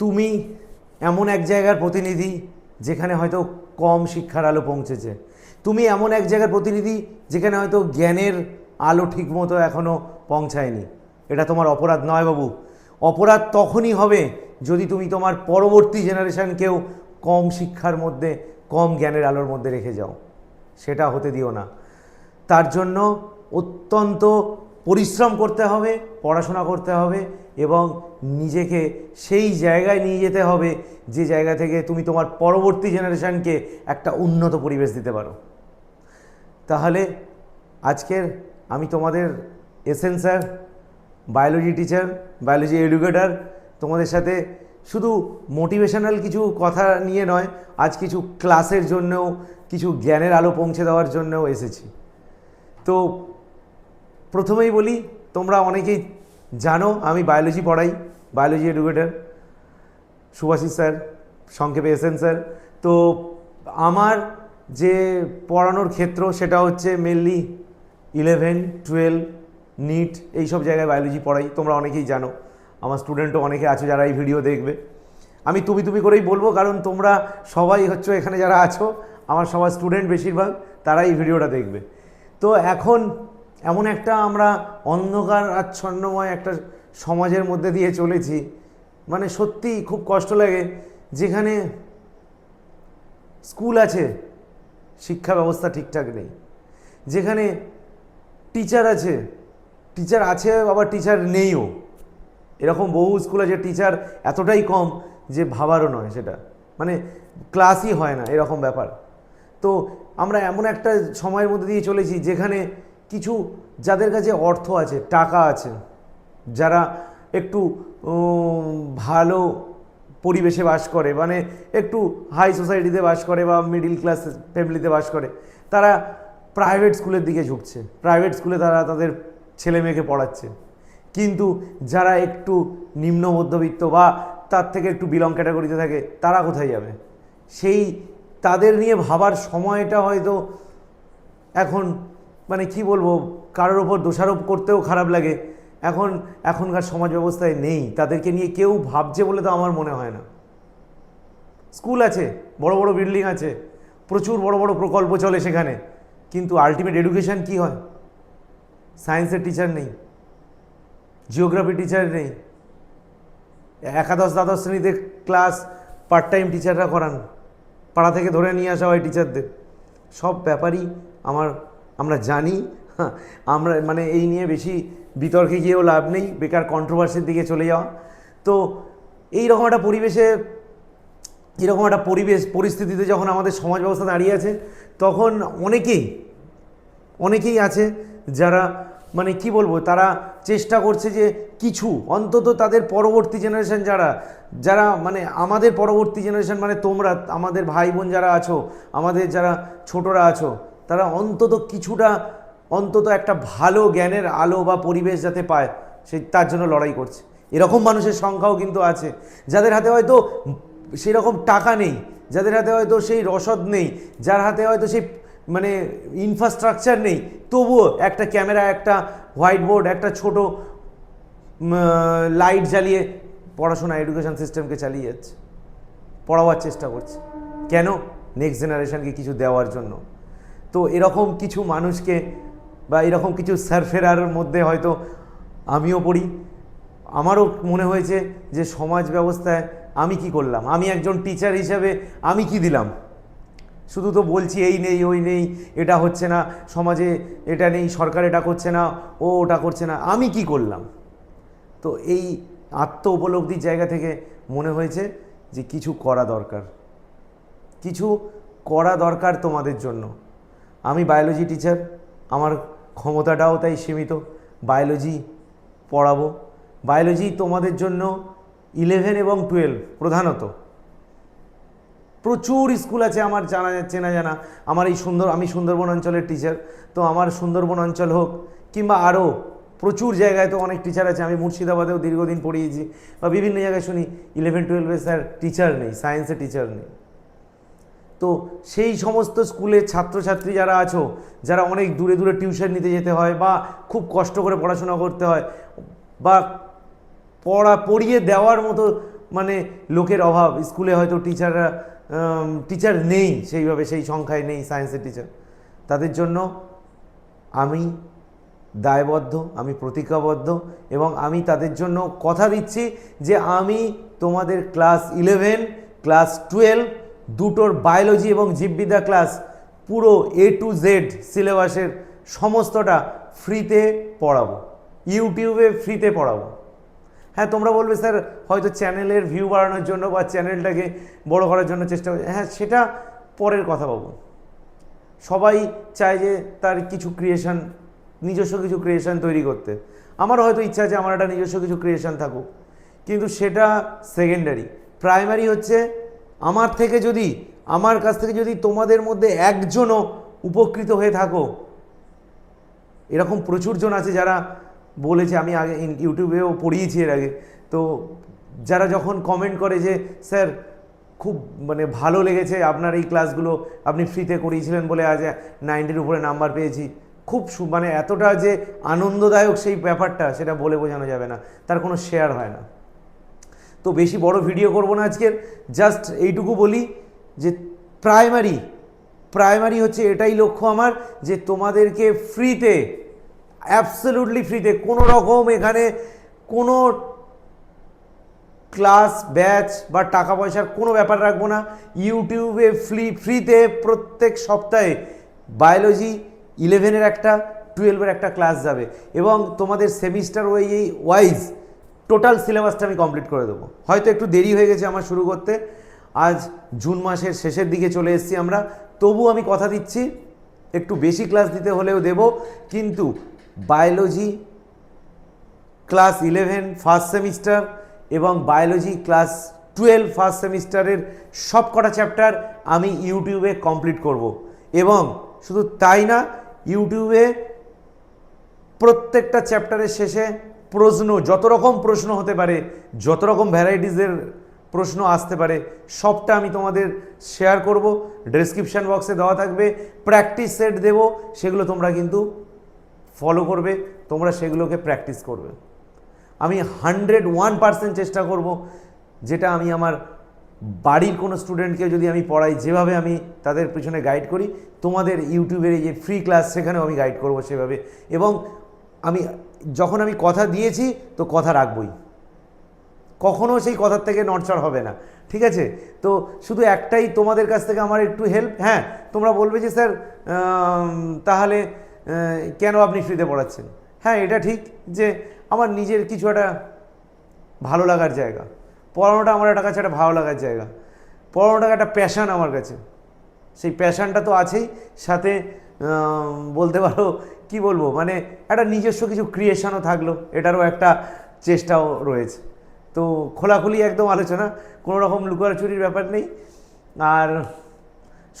তুমি এমন এক জায়গার প্রতিনিধি যেখানে হয়তো কম শিক্ষার আলো পৌঁছেছে। তুমি এমন এক জায়গার প্রতিনিধি যেখানে হয়তো জ্ঞানের আলো ঠিকমতো এখনও পৌঁছায়নি। এটা তোমার অপরাধ নয় বাবু। অপরাধ তখনই হবে যদি তুমি তোমার পরবর্তী জেনারেশনকেও কম শিক্ষার মধ্যে, কম জ্ঞানের আলোর মধ্যে রেখে যাও। সেটা হতে দিও না। তার জন্য অত্যন্ত পরিশ্রম করতে হবে, পড়াশোনা করতে হবে এবং নিজেকে সেই জায়গায় নিয়ে যেতে হবে যে জায়গা থেকে তুমি তোমার পরবর্তী জেনারেশানকে একটা উন্নত পরিবেশ দিতে পারো। তাহলে আজকের আমি তোমাদের এসেন sir, biology teacher, biology educator, তোমাদের সাথে শুধু মোটিভেশনাল কিছু কথা নিয়ে নয়, আজ কিছু ক্লাসের জন্যও, কিছু জ্ঞানের আলো পৌঁছে দেওয়ার জন্যও এসেছি। তো প্রথমেই বলি, তোমরা অনেকেই জানো, আমি বায়োলজি পড়াই বায়োলজি এডুকেটার সুভাষিস স্যার, সংক্ষেপে এসেন স্যার। তো আমার যে পড়ানোর ক্ষেত্র, সেটা হচ্ছে মেনলি ইলেভেন টুয়েলভ নিট এইসব জায়গায় বায়োলজি পড়াই, তোমরা অনেকেই জানো। আমার স্টুডেন্টও অনেকে আছে যারা এই ভিডিও দেখবে। আমি তুমি তুমি করেই বলব, কারণ তোমরা সবাই হচ্ছে এখানে যারা আছো, আমার সবার স্টুডেন্ট বেশিরভাগ তারা এই ভিডিওটা দেখবে। তো এখন এমন একটা আমরা অন্ধকার আচ্ছন্নময় একটা সমাজের মধ্যে দিয়ে চলেছি। মানে সত্যি খুব কষ্ট লাগে। যেখানে স্কুল আছে, শিক্ষা ব্যবস্থা ঠিকঠাক নেই। যেখানে টিচার আছে টিচার আছে আবার টিচার নেইও। এরকম বহু স্কুল আছে, টিচার এতটাই কম যে ভাবারও নয় সেটা। মানে ক্লাসই হয় না, এরকম ব্যাপার। তো আমরা এমন একটা সময়ের মধ্যে দিয়ে চলেছি, যেখানে কিছু যাদের কাছে অর্থ আছে, টাকা আছে, যারা একটু ভালো পরিবেশে বাস করে মানে একটু হাই সোসাইটিতে বাস করে বা মিডিল ক্লাস ফ্যামিলিতে বাস করে, তারা প্রাইভেট স্কুলের দিকে ঝুঁকছে। প্রাইভেট স্কুলে তারা তাদের ছেলে মেয়েকে পড়াচ্ছে। কিন্তু যারা একটু নিম্ন মধ্যবিত্ত বা তার থেকে একটু বিলং ক্যাটাগরিতে থাকে, তারা কোথায় যাবে? সেই তাদের নিয়ে ভাবার সময়টা হয়তো এখন মানে কি বলব, কারোর ওপর দোষারোপ করতেও খারাপ লাগে। এখন এখনকার সমাজ ব্যবস্থায় নেই, তাদেরকে নিয়ে কেউ ভাবছে বলে তো আমার মনে হয় না। স্কুল আছে, বড় বড় বিল্ডিং আছে, প্রচুর বড় বড় প্রকল্প চলে সেখানে, কিন্তু আলটিমেট এডুকেশন কি হয়? সায়েন্সের টিচার নেই জিওগ্রাফি টিচার নেই, একাদশ, দ্বাদশ শ্রেণীতে ক্লাস পার্ট টাইম টিচাররা করান, পাড়া থেকে ধরে নিয়ে আসা হয় টিচারদের সব ব্যাপারই আমার আমরা জানি, আমরা মানে এই নিয়ে বেশি বিতর্কে গিয়েও লাভ নেই, বেকার কন্ট্রোভার্সির দিকে চলে যাওয়া। তো এই রকম একটা পরিবেশে এরকম একটা পরিবেশ, পরিস্থিতিতে যখন আমাদের সমাজ ব্যবস্থা দাঁড়িয়ে আছে, তখন অনেকেই অনেকেই আছে যারা মানে কি বলব, তারা চেষ্টা করছে যে কিছু, অন্তত তাদের পরবর্তী জেনারেশন যারা যারা মানে আমাদের পরবর্তী জেনারেশন মানে তোমরা, আমাদের ভাই বোন যারা আছো, আমাদের যারা ছোটরা আছো তারা অন্তত কিছুটা, অন্তত একটা ভালো জ্ঞানের আলো বা পরিবেশ যাতে পায় সেই তার জন্য লড়াই করছে। এরকম মানুষের সংখ্যাও কিন্তু আছে, যাদের হাতে হয়তো সেরকম টাকা নেই, যাদের হাতে হয়তো সেই রসদ নেই, যার হাতে হয়তো সেই মানে ইনফ্রাস্ট্রাকচার নেই, তবুও একটা ক্যামেরা একটা হোয়াইট বোর্ড একটা ছোট লাইট জ্বালিয়ে পড়াশোনা এডুকেশন সিস্টেমকে চালিয়ে যাচ্ছে, পড়াবার চেষ্টা করছে। কেন? নেক্সট জেনারেশানকে কিছু দেওয়ার জন্য। তো এরকম কিছু মানুষকে বা এরকম কিছু সারফেরার মধ্যে হয়তো আমিও পড়ি। আমারও মনে হয়েছে যে সমাজ ব্যবস্থায় আমি কি করলাম? আমি একজন টিচার হিসেবে আমি কি দিলাম? শুধু তো বলছি এই নেই, ওই নেই, এটা হচ্ছে না, সমাজে এটা নেই, সরকার এটা করছে না, ও ওটা করছে না, আমি কি করলাম? তো এই আত্ম উপলব্ধির জায়গা থেকে মনে হয়েছে যে কিছু করা দরকার। কিছু করা দরকার তোমাদের জন্য। আমি বায়োলজি টিচার আমার ক্ষমতাটাও তাই সীমিত বায়োলজি পড়াবো। বায়োলজি তোমাদের জন্য ইলেভেন এবং টুয়েলভ প্রধানত। প্রচুর স্কুল আছে আমার জানা চেনা জানা। আমার এই সুন্দর, আমি সুন্দরবন অঞ্চলের টিচার তো আমার সুন্দরবন অঞ্চল হোক কিংবা আরও প্রচুর জায়গায় তো অনেক টিচার আছে। আমি মুর্শিদাবাদেও দীর্ঘদিন পড়িয়েছি বা বিভিন্ন জায়গায় শুনি ইলেভেন টুয়েলভে স্যার টিচার নেই সায়েন্সে টিচার নেই। তো সেই সমস্ত স্কুলের ছাত্রছাত্রী যারা আছো, যারা অনেক দূরে দূরে টিউশন নিতে যেতে হয় বা খুব কষ্ট করে পড়াশোনা করতে হয় বা পড়া পড়িয়ে দেওয়ার মতো মানে লোকের অভাব, স্কুলে হয়তো টিচাররা টিচার নেই সেইভাবে, সেই সংখ্যায় নেই সায়েন্সের টিচার। তাদের জন্য আমি দায়বদ্ধ, আমি প্রতিজ্ঞাবদ্ধ এবং আমি তাদের জন্য কথা দিচ্ছি যে আমি তোমাদের ক্লাস ইলেভেন, ক্লাস টুয়েলভ দুটোর বায়োলজি এবং জীববিদ্যা ক্লাস পুরো এ টু জেড সিলেবাসের সমস্তটা ফ্রিতে পড়াবো। ইউটিউবে ফ্রিতে পড়াবো। হ্যাঁ তোমরা বলবে, স্যার, হয়তো চ্যানেলের ভিউ বাড়ানোর জন্য বা চ্যানেলটাকে বড় করার জন্য চেষ্টা করছে। হ্যাঁ সেটা পরের কথা পাবো সবাই চায় যে তার কিছু ক্রিয়েশন নিজস্ব কিছু ক্রিয়েশন তৈরি করতে। আমার হয়তো ইচ্ছা আছে আমার একটা নিজস্ব কিছু ক্রিয়েশন থাকুক, কিন্তু সেটা সেকেন্ডারি প্রাইমারি হচ্ছে আমার থেকে যদি, আমার কাছ থেকে যদি তোমাদের মধ্যে একজনও উপকৃত হয়ে থাকো, এরকম প্রচুর জন আছে যারা বলেছে, আমি আগে ইউটিউবেও পড়িয়েছি এর আগে, তো যারা যখন কমেন্ট করে যে, স্যার, খুব মানে ভালো লেগেছে আপনার এই ক্লাসগুলো আপনি ফ্রিতে করিয়েছিলেন বলে আজ নাইনটির উপরে নাম্বার পেয়েছি। খুব মানে এতটা যে আনন্দদায়ক সেই ব্যাপারটা, সেটা বলে বোঝানো যাবে না, তার কোনো শেয়ার হয় না। তো বেশি বড় ভিডিও করব না আজকের। জাস্ট এইটুকু বলি যে প্রাইমারি প্রাইমারি হচ্ছে এটাই লক্ষ্য আমার যে তোমাদেরকে ফ্রিতে অ্যাবসলুটলি ফ্রিতে কোনো রকম এখানে কোনো ক্লাস ব্যাচ বা টাকা পয়সার কোনো ব্যাপার রাখব না। ইউটিউবে ফ্রি ফ্রিতে প্রত্যেক সপ্তাহে বায়োলজি ইলেভেনের একটা টুয়েলভের একটা ক্লাস যাবে। এবং তোমাদের সেমিস্টার ওই ওয়াইজ টোটাল সিলেবাসটা আমি কমপ্লিট করে দেবো। হয়তো একটু দেরি হয়ে গেছে আমার শুরু করতে। আজ জুন মাসের শেষের দিকে চলে এসেছি আমরা। তবু আমি কথা দিচ্ছি, একটু বেশি ক্লাস দিতে হলেও দেব। কিন্তু biology class eleven first semester এবং বায়োলজি ক্লাস টুয়েলভ ফার্স্ট সেমিস্টারের সব কটা চ্যাপ্টার আমি ইউটিউবে কমপ্লিট করব। এবং শুধু তাই না, ইউটিউবে প্রত্যেকটা চ্যাপ্টারের শেষে প্রশ্ন, যত রকম প্রশ্ন হতে পারে, যত রকম ভ্যারাইটিসের প্রশ্ন আসতে পারে, সবটা আমি তোমাদের শেয়ার করব। ডেসক্রিপশান বক্সে দেওয়া থাকবে। প্র্যাকটিস সেট দেব, সেগুলো তোমরা কিন্তু ফলো করবে, তোমরা সেগুলোকে প্র্যাকটিস করবে। আমি হান্ড্রেড ওয়ান পার্সেন্ট চেষ্টা করব, যেটা আমি আমার বাড়ির কোনো স্টুডেন্টকে যদি আমি পড়াই, যেভাবে আমি তাদের পিছনে গাইড করি, তোমাদের ইউটিউবের এই যে ফ্রি ক্লাস সেখানেও আমি গাইড করব সেভাবে। এবং আমি যখন আমি কথা দিয়েছি, তো কথা রাখবই। কখনো সেই কথার থেকে নড়চড় হবে না। ঠিক আছে? তো শুধু একটাই তোমাদের কাছ থেকে আমার একটু হেল্প হ্যাঁ তোমরা বলবে যে, স্যার তাহলে কেন আপনি ফ্রিতে পড়াচ্ছেন? হ্যাঁ এটা ঠিক যে, আমার নিজের কিছু একটা ভালো লাগার জায়গা। পড়ানোটা আমার একটা কাছে একটা ভালো লাগার জায়গা। পড়ানোটা একটা প্যাশান আমার কাছে। সেই প্যাশানটা তো আছেই। সাথে বলতে পারো, কি বলব? মানে একটা নিজস্ব কিছু ক্রিয়েশনও থাকল। এটারও একটা চেষ্টাও রয়েছে। তো খোলাখুলি একদম আলোচনা কোনো রকম লুকোচুরির ব্যাপার নেই। আর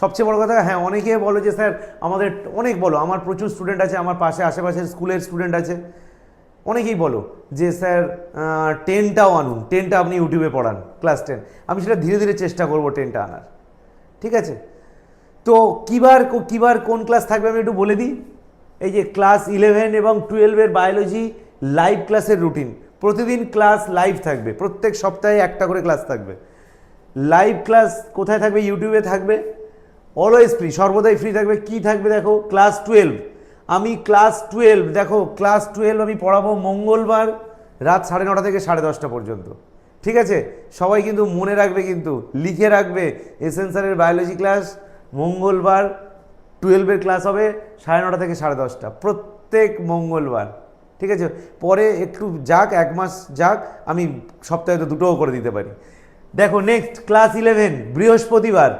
সবচেয়ে বড় কথা হ্যাঁ অনেকে বলো যে, স্যার, আমাদের অনেক বলো, আমার প্রচুর স্টুডেন্ট আছে, আমার পাশে, আশেপাশের স্কুলের স্টুডেন্ট আছে। অনেকেই বলো যে, স্যার টেনটাও আনুন টেনটা আপনি ইউটিউবে পড়ান ক্লাস টেন আমি সেটা ধীরে ধীরে চেষ্টা করব টেনটা আনার। ঠিক আছে? তো কিবার কিবার কোন ক্লাস থাকবে আমি একটু বলে দিই? এই যে ক্লাস ইলেভেন এবং টুয়েলভের বায়োলজি লাইভ ক্লাসের রুটিন প্রতিদিন ক্লাস লাইভ থাকবে। প্রত্যেক সপ্তাহে একটা করে ক্লাস থাকবে। লাইভ ক্লাস কোথায় থাকবে? ইউটিউবে থাকবে। অলওয়েজ ফ্রি সর্বদাই ফ্রি থাকবে। কি থাকবে দেখো? ক্লাস টুয়েলভ আমি ক্লাস টুয়েলভ দেখো ক্লাস টুয়েলভ আমি পড়াবো মঙ্গলবার রাত সাড়ে নটা থেকে সাড়ে দশটা পর্যন্ত। ঠিক আছে? সবাই কিন্তু মনে রাখবে কিন্তু, লিখে রাখবে। এসেন্সারের বায়োলজি ক্লাস মঙ্গলবার টুয়েলভের ক্লাস হবে, সাড়ে নটা থেকে সাড়ে দশটা। প্রত্যেক মঙ্গলবার। ঠিক আছে? পরে একটু যাক, এক মাস যাক, আমি সপ্তাহে তো দুটোও করে দিতে পারি। দেখো নেক্সট ক্লাস ইলেভেন বৃহস্পতিবার।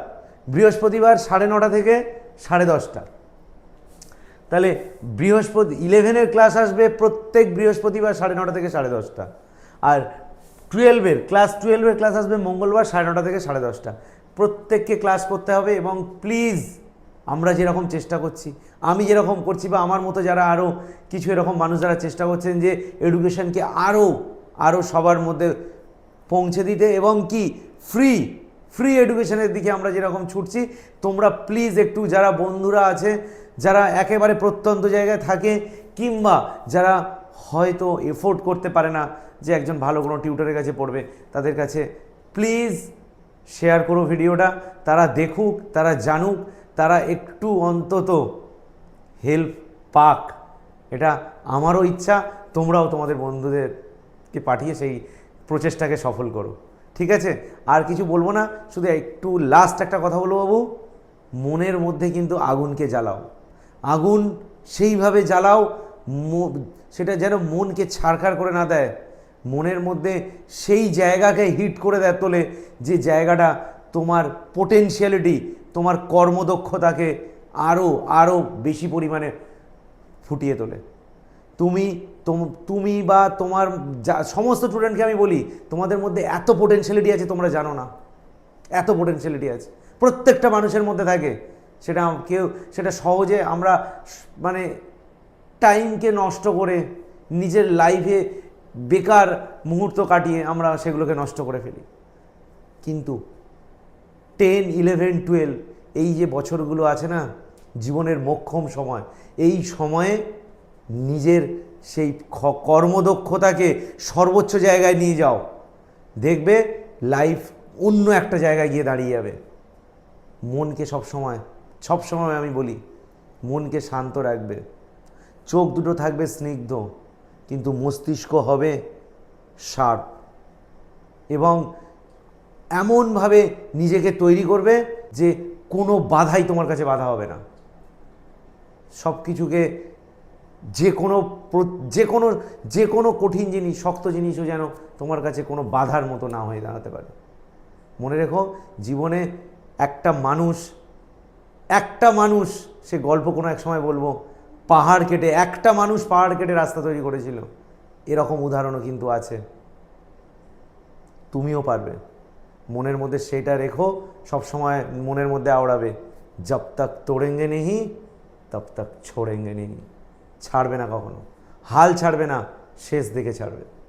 বৃহস্পতিবার সাড়ে নটা থেকে সাড়ে দশটা। তাহলে বৃহস্পতি ইলেভেনের ক্লাস আসবে প্রত্যেক বৃহস্পতিবার সাড়ে নটা থেকে সাড়ে দশটা। আর টুয়েলভের ক্লাস টুয়েলভের ক্লাস আসবে মঙ্গলবার সাড়ে নটা থেকে সাড়ে দশটা। প্রত্যেককে ক্লাস করতে হবে এবং প্লিজ আমরা যেরকম চেষ্টা করছি, আমি যেরকম করছি বা আমার মতো যারা আরও কিছু এরকম মানুষ যারা চেষ্টা করছেন যে এডুকেশনকে আরও আরও সবার মধ্যে পৌঁছে দিতে এবং কি ফ্রি ফ্রি এডুকেশনের দিকে আমরা যেরকম ছুটছি, তোমরা প্লিজ একটু যারা বন্ধুরা আছে, যারা একেবারে প্রত্যন্ত জায়গায় থাকে কিংবা যারা হয়তো এফোর্ড করতে পারে না যে একজন ভালো কোনো টিউটরের কাছে পড়বে, তাদের কাছে প্লিজ শেয়ার করো ভিডিওটা, তারা দেখুক, তারা জানুক, তারা একটু অন্তত হেল্প পাক। এটা আমারও ইচ্ছা, তোমরাও তোমাদের বন্ধুদেরকে পাঠিয়ে সেই প্রচেষ্টাকে সফল করো। ঠিক আছে? আর কিছু বলব না, শুধু একটু লাস্ট একটা কথা বলব বাবু। মনের মধ্যে কিন্তু আগুনকে জ্বালাও। আগুন সেইভাবে জ্বালাও সেটা যেন মনকে ছাড়খাড় করে না দেয়। মনের মধ্যে সেই জায়গাকে হিট করে দেয় তোলে যে জায়গাটা তোমার পোটেনশিয়ালিটি তোমার কর্মদক্ষতাকে আরও আরও বেশি পরিমাণে ফুটিয়ে তোলে। তুমি, তোম- বা তোমার যা, সমস্ত স্টুডেন্টকে আমি বলি, তোমাদের মধ্যে এত পোটেনশিয়ালিটি আছে তোমরা জানো না। এত পোটেনশিয়ালিটি আছে। প্রত্যেকটা মানুষের মধ্যে থাকে। সেটা কেউ, সেটা সহজে আমরা মানে টাইমকে নষ্ট করে নিজের লাইফে বেকার মুহূর্ত কাটিয়ে আমরা সেগুলোকে নষ্ট করে ফেলি। কিন্তু টেন, ইলেভেন, টুয়েলভ এই যে বছরগুলো আছে না, জীবনের মোক্ষম সময়, এই সময়ে নিজের সেই কর্মদক্ষতাকে সর্বোচ্চ জায়গায় নিয়ে যাও। দেখবে লাইফ অন্য একটা জায়গায় গিয়ে দাঁড়িয়ে যাবে। মনকে সবসময় সবসময় আমি বলি, মনকে শান্ত রাখবে। চোখ দুটো থাকবে স্নিগ্ধ। কিন্তু মস্তিষ্ক হবে শার্প। এবং এমনভাবে নিজেকে তৈরি করবে যে কোনো বাধাই তোমার কাছে বাধা হবে না। সব কিছুকে যে কোনো যে কোনো যে কোনো কঠিন জিনিস, শক্ত জিনিসও যেন তোমার কাছে কোনো বাধার মতো না হয়ে দাঁড়াতে পারে। মনে রেখো, জীবনে একটা মানুষ একটা মানুষ সে গল্প কোনো এক সময় বলব পাহাড় কেটে, একটা মানুষ পাহাড় কেটে রাস্তা তৈরি করেছিল। এরকম উদাহরণও কিন্তু আছে। তুমিও পারবে। মনের মধ্যে সেটা রেখো, সবসময় মনের মধ্যে আওড়াবে। জব তক তোড়েঙ্গে নেহি, তব তক ছোড়েঙ্গে নেহি। ছাড়বে না কখনো। হাল ছাড়বে না, শেষ দিকে ছাড়বে।